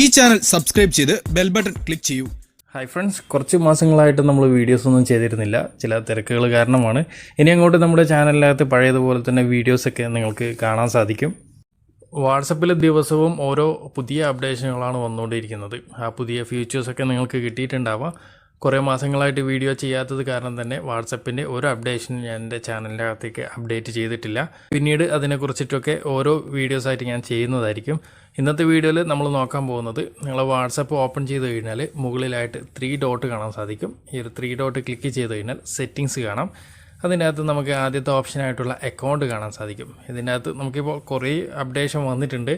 ഈ channel subscribe ചെയ്ത് bell button click ചെയ്യൂ. ഹായ് ഫ്രണ്ട്സ് കുറച്ച് മാസങ്ങളായിട്ട് നമ്മൾ വീഡിയോസ് ഒന്നും ചെയ്തിരുന്നില്ല. ചില തിരക്കുകൾ കാരണമാണ്. ഇനി അങ്ങോട്ട് നമ്മുടെ ചാനലിനകത്ത് പഴയതുപോലെ തന്നെ വീഡിയോസൊക്കെ നിങ്ങൾക്ക് കാണാൻ സാധിക്കും. വാട്സപ്പിൽ ദിവസവും ഓരോ പുതിയ അപ്ഡേഷനുകളാണ് വന്നുകൊണ്ടിരിക്കുന്നത്. ആ പുതിയ ഫീച്ചേഴ്സൊക്കെ നിങ്ങൾക്ക് കിട്ടിയിട്ടുണ്ടാവാം. കുറേ മാസങ്ങളായിട്ട് വീഡിയോ ചെയ്യാത്തത് കാരണം തന്നെ വാട്സപ്പിന്റെ ഒരു അപ്ഡേഷൻ ഞാൻ എന്റെ ചാനലിന്റെ അകത്തേക്ക് അപ്ഡേറ്റ് ചെയ്തിട്ടില്ല. പിന്നീട് അതിനെക്കുറിച്ചിട്ടൊക്കെ ഓരോ വീഡിയോസായിട്ട് ഞാൻ ചെയ്യുന്നതായിരിക്കും. ഇന്നത്തെ വീഡിയോയിൽ നമ്മൾ നോക്കാൻ പോകുന്നത് നിങ്ങൾ വാട്സപ്പ് ഓപ്പൺ ചെയ്ത് കഴിഞ്ഞാൽ മുകളിലായിട്ട് ത്രീ ഡോട്ട് കാണാൻ സാധിക്കും. ഈ ഒരു ത്രീ ഡോട്ട് ക്ലിക്ക് ചെയ്ത് കഴിഞ്ഞാൽ സെറ്റിങ്സ് കാണാം. അതിന്റെ അകത്ത് നമുക്ക് ആദ്യത്തെ ഓപ്ഷനായിട്ടുള്ള അക്കൗണ്ട് കാണാൻ സാധിക്കും. ഇതിന്റെ അകത്ത് നമുക്കിപ്പോൾ കുറേ അപ്ഡേഷൻ വന്നിട്ടുണ്ട്.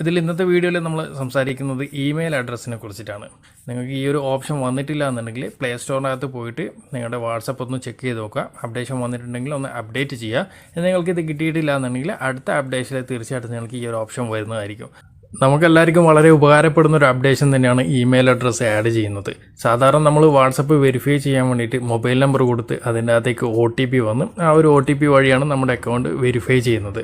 ഇതിൽ ഇന്നത്തെ വീഡിയോയിൽ നമ്മൾ സംസാരിക്കുന്നത് ഇമെയിൽ അഡ്രസ്സിനെ കുറിച്ചിട്ടാണ്. നിങ്ങൾക്ക് ഈ ഒരു ഓപ്ഷൻ വന്നിട്ടില്ല എന്നുണ്ടെങ്കിൽ പ്ലേ സ്റ്റോറിനകത്ത് പോയിട്ട് നിങ്ങളുടെ വാട്സപ്പ് ഒന്ന് ചെക്ക് ചെയ്ത് നോക്കുക. അപ്ഡേഷൻ വന്നിട്ടുണ്ടെങ്കിൽ ഒന്ന് അപ്ഡേറ്റ് ചെയ്യുക. നിങ്ങൾക്ക് ഇത് കിട്ടിയിട്ടില്ല എന്നുണ്ടെങ്കിൽ അടുത്ത അപ്ഡേഷനിൽ തീർച്ചയായിട്ടും നിങ്ങൾക്ക് ഈ ഒരു ഓപ്ഷൻ വരുന്നതായിരിക്കും. നമുക്കെല്ലാവർക്കും വളരെ ഉപകാരപ്പെടുന്ന ഒരു അപ്ഡേഷൻ തന്നെയാണ് ഇമെയിൽ അഡ്രസ്സ് ആഡ് ചെയ്യുന്നത്. സാധാരണ നമ്മൾ വാട്സപ്പ് വെരിഫൈ ചെയ്യാൻ വേണ്ടിയിട്ട് മൊബൈൽ നമ്പർ കൊടുത്ത് അതിന്റെ അകത്തേക്ക് ഒ വന്ന് ആ ഒരു ഒ വഴിയാണ് നമ്മുടെ അക്കൗണ്ട് വെരിഫൈ ചെയ്യുന്നത്.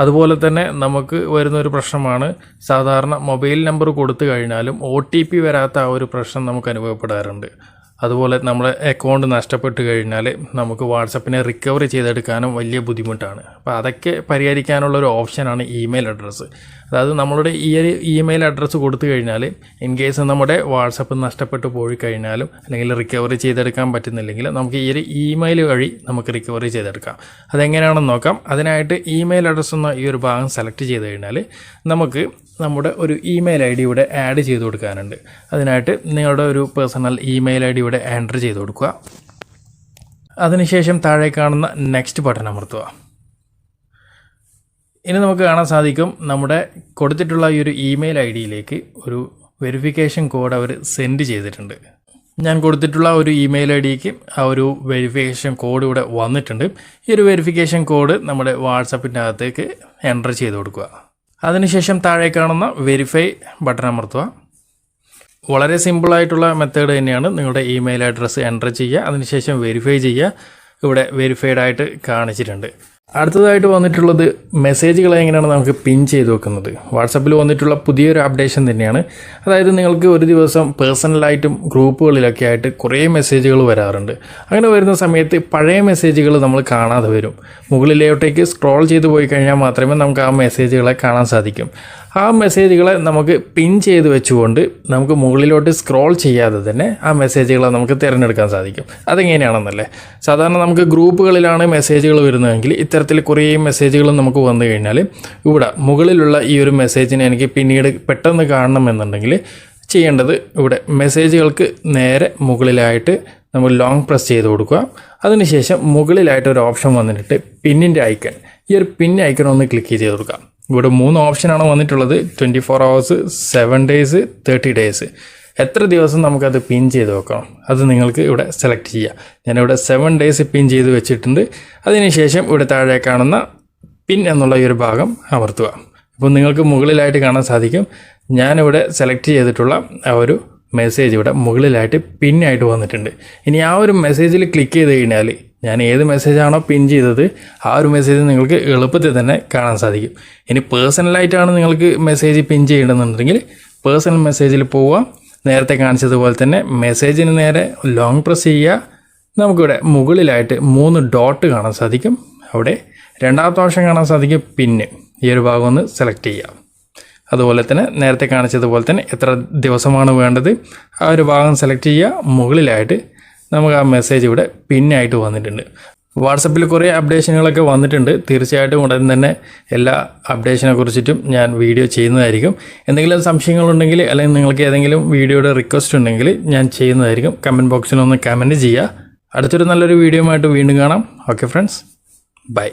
അതുപോലെ തന്നെ നമുക്ക് വരുന്ന ഒരു പ്രശ്നമാണ് സാധാരണ മൊബൈൽ നമ്പർ കൊടുത്തു കഴിഞ്ഞാലും ഒ ടി പി വരാത്ത ആ ഒരു പ്രശ്നം നമുക്ക് അനുഭവപ്പെടാറുണ്ട്. അതുപോലെ നമ്മുടെ അക്കൗണ്ട് നഷ്ടപ്പെട്ട് കഴിഞ്ഞാൽ നമുക്ക് വാട്സപ്പിനെ റിക്കവറി ചെയ്തെടുക്കാനും വലിയ ബുദ്ധിമുട്ടാണ്. അപ്പോൾ അതൊക്കെ പരിഹരിക്കാനുള്ള ഒരു ഓപ്ഷനാണ് ഇമെയിൽ അഡ്രസ്സ് അതായത് നമ്മളുടെ ഈ ഒരു ഇമെയിൽ അഡ്രസ്സ് കൊടുത്തു കഴിഞ്ഞാൽ ഇൻ കേസ് നമ്മുടെ വാട്സപ്പ് നഷ്ടപ്പെട്ടു പോയി കഴിഞ്ഞാലും അല്ലെങ്കിൽ റിക്കവറി ചെയ്തെടുക്കാൻ പറ്റുന്നില്ലെങ്കിൽ നമുക്ക് ഈ ഒരു ഇമെയിൽ വഴി നമുക്ക് റിക്കവറി ചെയ്തെടുക്കാം. അതെങ്ങനെയാണെന്ന് നോക്കാം. അതിനായിട്ട് ഇമെയിൽ അഡ്രസ്സ് എന്ന ഈ ഒരു ഭാഗം സെലക്ട് ചെയ്ത് കഴിഞ്ഞാൽ നമുക്ക് നമ്മുടെ ഒരു ഇമെയിൽ ഐ ഡി ഇവിടെ ആഡ് ചെയ്ത് കൊടുക്കാനുണ്ട്. അതിനായിട്ട് നിങ്ങളുടെ ഒരു പേഴ്സണൽ ഇമെയിൽ ഐ ഡി ഇവിടെ എന്റർ ചെയ്ത് കൊടുക്കുക. അതിനുശേഷം താഴെ കാണുന്ന നെക്സ്റ്റ് ബട്ടൺ അമർത്തുക. ഇനി നമുക്ക് കാണാൻ സാധിക്കും നമ്മുടെ കൊടുത്തിട്ടുള്ള ഈ ഒരു ഇമെയിൽ ഐ ഡിയിലേക്ക് ഒരു വെരിഫിക്കേഷൻ കോഡ് അവർ സെൻഡ് ചെയ്തിട്ടുണ്ട്. ഞാൻ കൊടുത്തിട്ടുള്ള ഒരു ഇമെയിൽ ഐ ഡിക്ക് ആ ഒരു വെരിഫിക്കേഷൻ കോഡ് ഇവിടെ വന്നിട്ടുണ്ട്. ഈ ഒരു വെരിഫിക്കേഷൻ കോഡ് നമ്മുടെ വാട്സപ്പിന്റെ അകത്തേക്ക് എന്റർ ചെയ്ത് കൊടുക്കുക. അതിനുശേഷം താഴെ കാണുന്ന വെരിഫൈ ബട്ടൺ അമർത്തുക. വളരെ സിമ്പിളായിട്ടുള്ള മെത്തേഡ് തന്നെയാണ് നിങ്ങളുടെ ഇമെയിൽ അഡ്രസ്സ് എന്റർ ചെയ്യുക. അതിനുശേഷം വെരിഫൈ ചെയ്യുക. ഇവിടെ വെരിഫൈഡ് ആയിട്ട് കാണിച്ചിട്ടുണ്ട്. അടുത്തതായിട്ട് വന്നിട്ടുള്ളത് മെസ്സേജുകളെ എങ്ങനെയാണ് നമുക്ക് പിൻ ചെയ്ത് വെക്കുന്നത്? വാട്സപ്പിൽ വന്നിട്ടുള്ള പുതിയൊരു അപ്ഡേഷൻ തന്നെയാണ്. അതായത് നിങ്ങൾക്ക് ഒരു ദിവസം പേഴ്സണലായിട്ടും ഗ്രൂപ്പുകളിലൊക്കെ ആയിട്ട് കുറേ മെസ്സേജുകൾ വരാറുണ്ട്. അങ്ങനെ വരുന്ന സമയത്ത് പഴയ മെസ്സേജുകൾ നമ്മൾ കാണാതെ വരും. മുകളിലോട്ടേക്ക് സ്ക്രോൾ ചെയ്ത് പോയി കഴിഞ്ഞാൽ മാത്രമേ നമുക്ക് ആ മെസ്സേജുകളെ കാണാൻ സാധിക്കും. ആ മെസ്സേജുകളെ നമുക്ക് പിൻ ചെയ്ത് വെച്ചുകൊണ്ട് നമുക്ക് മുകളിലോട്ട് സ്ക്രോൾ ചെയ്യാതെ തന്നെ ആ മെസ്സേജുകളെ നമുക്ക് തിരഞ്ഞെടുക്കാൻ സാധിക്കും. അതെങ്ങനെയാണെന്നല്ലേ? സാധാരണ നമുക്ക് ഗ്രൂപ്പുകളിലാണ് മെസ്സേജുകൾ വരുന്നതെങ്കിൽ ഇത്തരത്തിൽ കുറേ മെസ്സേജുകൾ നമുക്ക് വന്നു കഴിഞ്ഞാൽ ഇവിടെ മുകളിലുള്ള ഈ ഒരു മെസ്സേജിനെ എനിക്ക് പിന്നീട് പെട്ടെന്ന് കാണണമെന്നുണ്ടെങ്കിൽ ചെയ്യേണ്ടത് ഇവിടെ മെസ്സേജുകൾക്ക് നേരെ മുകളിലായിട്ട് നമ്മൾ ലോങ് പ്രസ് ചെയ്ത് കൊടുക്കുക. അതിനുശേഷം മുകളിലായിട്ട് ഒരു ഓപ്ഷൻ വന്നിട്ട് പിന്നിന്റെ ഐക്കൺ ഈ ഒരു പിൻ ഐക്കൺ ഒന്ന് ക്ലിക്ക് ചെയ്ത് കൊടുക്കാം ഇവിടെ മൂന്ന് ഓപ്ഷനാണ് വന്നിട്ടുള്ളത്. Twenty four hours seven days thirty days എത്ര ദിവസം നമുക്കത് പിൻ ചെയ്ത് വെക്കണം? അത് നിങ്ങൾക്ക് ഇവിടെ സെലക്ട് ചെയ്യാം. ഞാനിവിടെ സെവൻ ഡേയ്സ് പിൻ ചെയ്ത് വെച്ചിട്ടുണ്ട്. അതിനുശേഷം ഇവിടെ താഴെ കാണുന്ന പിൻ എന്നുള്ള ഈ ഒരു ഭാഗം അമർത്തുക. അപ്പോൾ നിങ്ങൾക്ക് മുകളിലായിട്ട് കാണാൻ സാധിക്കും. ഞാനിവിടെ സെലക്ട് ചെയ്തിട്ടുള്ള ആ ഒരു മെസ്സേജ് ഇവിടെ മുകളിലായിട്ട് പിന്നായിട്ട് വന്നിട്ടുണ്ട്. ഇനി ആ ഒരു മെസ്സേജിൽ ക്ലിക്ക് ചെയ്ത് കഴിഞ്ഞാൽ ഞാൻ ഏത് മെസ്സേജാണോ പിൻ ചെയ്തത് ആ ഒരു മെസ്സേജ് നിങ്ങൾക്ക് എളുപ്പത്തിൽ തന്നെ കാണാൻ സാധിക്കും. ഇനി പേഴ്സണലായിട്ടാണ് നിങ്ങൾക്ക് മെസ്സേജ് പിൻ ചെയ്യണമെന്നുണ്ടെങ്കിൽ പേഴ്സണൽ മെസ്സേജിൽ പോവാം നേരത്തെ കാണിച്ചതുപോലെ തന്നെ മെസ്സേജിന് നേരെ ലോങ് പ്രസ് ചെയ്യുക. നമുക്കിവിടെ മുകളിലായിട്ട് മൂന്ന് ഡോട്ട് കാണാൻ സാധിക്കും. അവിടെ രണ്ടാമത്തെ ഓപ്ഷൻ കാണാൻ സാധിക്കും പിന്നെ ഈ ഒരു ഭാഗം ഒന്ന് സെലക്ട് ചെയ്യുക. അതുപോലെ തന്നെ നേരത്തെ കാണിച്ചതുപോലെ തന്നെ എത്ര ദിവസമാണ് വേണ്ടത് ആ ഒരു ഭാഗം സെലക്ട് ചെയ്യുക. മുകളിലായിട്ട് നമുക്ക് ആ മെസ്സേജ് ഇവിടെ പിന്നായിട്ട് വന്നിട്ടുണ്ട്. വാട്സപ്പിൽ കുറേ അപ്ഡേഷനുകളൊക്കെ വന്നിട്ടുണ്ട്. തീർച്ചയായിട്ടും ഉടൻ തന്നെ എല്ലാ അപ്ഡേഷനെ കുറിച്ചിട്ടും ഞാൻ വീഡിയോ ചെയ്യുന്നതായിരിക്കും. എന്തെങ്കിലും സംശയങ്ങളുണ്ടെങ്കിൽ അല്ലെങ്കിൽ നിങ്ങൾക്ക് ഏതെങ്കിലും വീഡിയോയുടെ റിക്വസ്റ്റ് ഉണ്ടെങ്കിൽ ഞാൻ ചെയ്യുന്നതായിരിക്കും. കമന്റ് ബോക്സിൽ ഒന്ന് കമന്റ് ചെയ്യുക. അടുത്തൊരു നല്ലൊരു വീഡിയോ ആയിട്ട് വീണ്ടും കാണാം. Okay friends bye